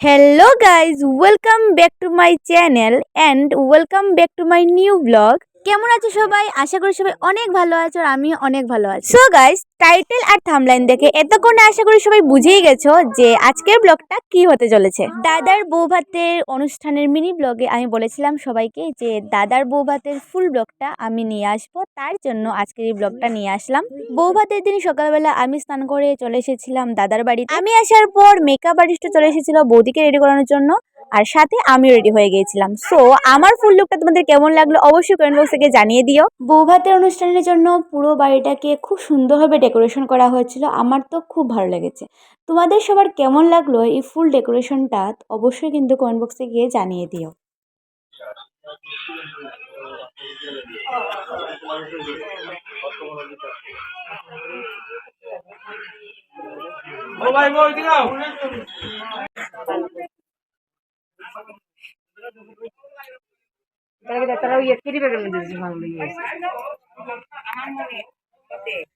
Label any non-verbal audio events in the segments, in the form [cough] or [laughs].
Hello guys welcome back to my channel and welcome back to my new blog কেমন আছো সবাই? আশা করি সবাই অনেক ভালো আছো আর আমি অনেক ভালো আছি। সো গাইজ টাইটেল আর থামলাইন দেখে এতক্ষণে আশা করি সবাই বুঝেই গেছো যে আজকের ব্লগটা কি হতে চলেছে। দাদার বউ ভাতের অনুষ্ঠানের মিনি ব্লগে আমি বলেছিলাম সবাইকে যে দাদার বউ ভাতের ফুল ব্লগটা আমি নিয়ে আসব, তার জন্য আজকের এই ব্লগটা নিয়ে আসলাম। বউ ভাতের দিন সকালবেলা আমি স্নান করে চলে এসেছিলাম দাদার বাড়িতে। আমি আসার পর মেকআপ আর্টিস্টও চলে এসেছিল বৌদিকে রেডি করানোর জন্য, আর সাথে আমিও রেডি হয়ে গিয়েছিলাম। সো আমার ফুল লুকটা তোমাদের কেমন লাগল অবশ্যই কমেন্ট বক্স থেকে জানিয়ে দিও। বউ ভাতের অনুষ্ঠানের জন্য পুরো বাড়িটাকে খুব সুন্দরভাবে ডেকোরেশন করা হয়েছিল আমার তো খুব ভালো লেগেছে। তোমাদের সবার কেমন লাগল এই ফুল ডেকোরেশনটা অবশ্যই কিন্তু কমেন্ট বক্সে গিয়ে জানিয়ে দিও। তারা ইয়ে ফিরি ও ভাই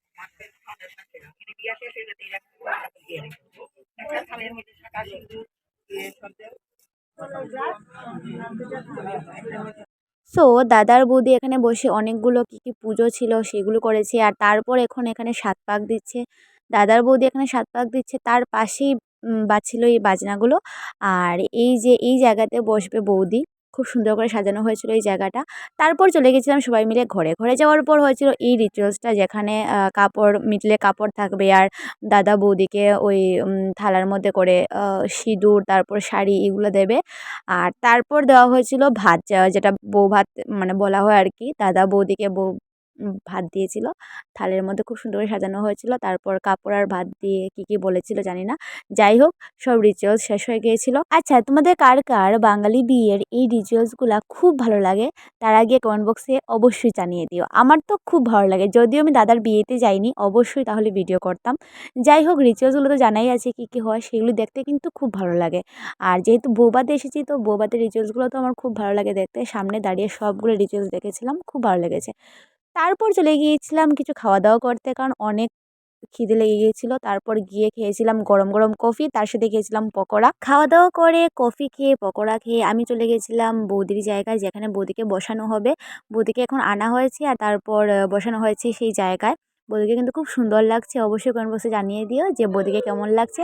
সো দাদার বৌদি এখানে বসে অনেকগুলো কি কি পুজো ছিল সেগুলো করেছে আর তারপর এখন এখানে সাত পাক দিচ্ছে। দাদার বৌদি এখানে সাত পাক দিচ্ছে তার পাশেই উম, বাজছিল এই বাজনাগুলো। আর এই যে এই জায়গাতে বসবে বৌদি। খুব সুন্দর করে সাজানো হয়েছিল এই জায়গাটা। তারপর চলে গেছিলাম সবাই মিলে ঘরে। ঘরে যাওয়ার পর হয়েছিল এই রিচুয়ালসটা যেখানে কাপড় মিটলে কাপড় থাকবে আর দাদা বৌদিকে ওই থালার মধ্যে করে সিঁদুর, তারপর শাড়ি এগুলো দেবে। আর তারপর দেওয়া হয়েছিল ভাত, যেটা বউ ভাত মানে বলা হয় আর কি। দাদা বৌদিকে বউ ভাত দিয়েছিল। থালের মধ্যে খুব সুন্দর করে সাজানো হয়েছিল। তারপর কাপড় আর ভাত দিয়ে কি কি বলেছিল জানি না। যাই হোক, সব রিচুয়ালস শেষ হয়ে গিয়েছিল। আচ্ছা তোমাদের কার কার বাঙালি বিয়ের এই রিচুয়ালসগুলো খুব ভালো লাগে? তার আগে কমেন্ট বক্সে অবশ্যই জানিয়ে দিও। আমার তো খুব ভালো লাগে। যদিও আমি দাদার বিয়েতে যাইনি, অবশ্যই তাহলে ভিডিও করতাম। যাই হোক রিচুয়ালসগুলো তো জানাই আছে কী কী হয়, সেগুলো দেখতে কিন্তু খুব ভালো লাগে। আর যেহেতু বৌবাতে এসেছি, তো বৌবাতের রিচুয়ালসগুলো তো আমার খুব ভালো লাগে দেখতে। সামনে দাঁড়িয়ে সবগুলো রিচুয়ালস দেখেছিলাম, খুব ভালো লেগেছে। তারপর চলে গিয়েছিলাম কিছু খাওয়া দাওয়া করতে। কারণ অনেক খিদে লেগে গিয়েছিল। তারপর গিয়ে খেয়েছিলাম গরম গরম কফি। তার সাথে খেয়েছিলাম পকোড়া। খাওয়া দাওয়া করে কফি খেয়ে, পকোড়া খেয়ে আমি চলে গেছিলাম বৌদির জায়গায়, যেখানে বৌদিকে বসানো হবে। বৌদিকে এখন আনা হয়েছে আর তারপর বসানো হয়েছে সেই জায়গায়। বৌদিকে কিন্তু খুব সুন্দর লাগছে। অবশ্যই কমেন্ট বক্সে জানিয়ে দিও যে বৌদিকে কেমন লাগছে।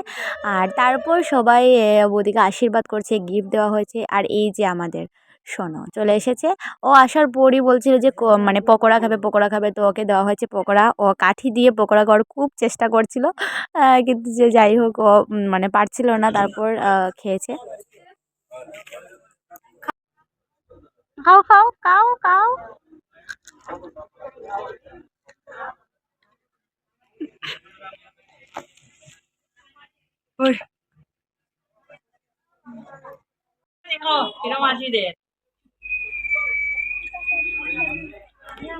আর তারপর সবাই বৌদিকে আশীর্বাদ করছে গিফট দেওয়া হয়েছে। আর এই যে আমাদের শোনো চলে এসেছে। ও আসার পরই বলছিল যে ক- মানে পকোড়া খাবে পকোড়া খাবে। তো ওকে দেওয়া হয়েছে পকোড়া। ও কাঠি দিয়ে পকোড়া করার খুব চেষ্টা করছিল। কিন্তু যে যাই হোক ও মানে পারছিল না। তারপর খেয়েছে। খাও খাও খাও খাও। দেখো তলে একটা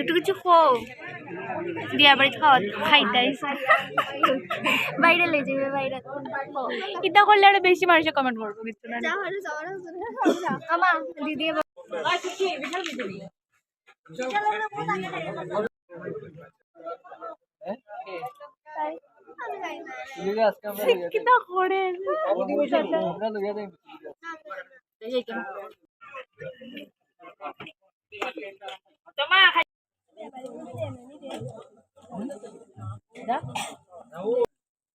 একটু কিছু খাও। বিয়া বাড়ি খাওয়া বাইরে লে যাবে বাইরে এটা করলে আরও বেশি মানুষে কমেন্ট করব কিছু না। আমা দিদি করে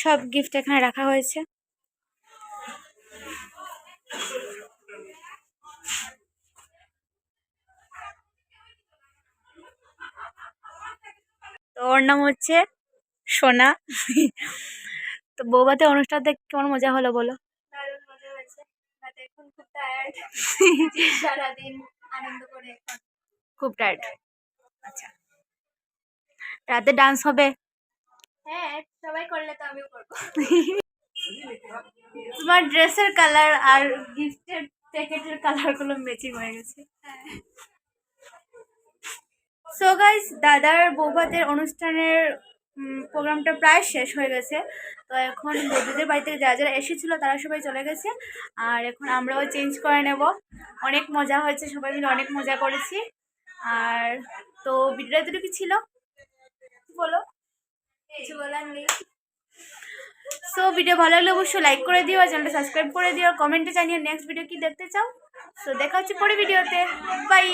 সব গিফট এখানে রাখা হয়েছে। তো ওর নাম হচ্ছে সোনা। তো বৌবাতে অনুষ্ঠান দেখে কেমন মজা হলো বলো? খুব টায়ার্ড [laughs] আচ্ছা। রাতে ডান্স হবে? হ্যাঁ সবাই করলে তো আমিও করব। [laughs] তোমার ড্রেসের কালার আর গিফটের প্যাকেটের কালারগুলো ম্যাচিং হয়ে গেছে। সো গাইস দাদার বৌভাতের অনুষ্ঠানের প্রোগ্রামটা প্রায় শেষ হয়ে গেছে। তো এখন বৌদিদের বাড়িতে যারা যারা এসেছিল তারা সবাই চলে গেছে। আর এখন আমরাও চেঞ্জ করে নেব। অনেক মজা হয়েছে সবাই মিলে অনেক মজা করেছি। আর তো ভিডিওটা এতটুকু ছিল। বলো? কিছু বলার নেই। সো ভিডিও ভালো লাগলে অবশ্যই লাইক করে দিও, আর চ্যানেলটা সাবস্ক্রাইব করে দিও, আর কমেন্টে জানিও নেক্সট ভিডিও কি দেখতে চাও। সো দেখা হচ্ছে পরে ভিডিওতে বাই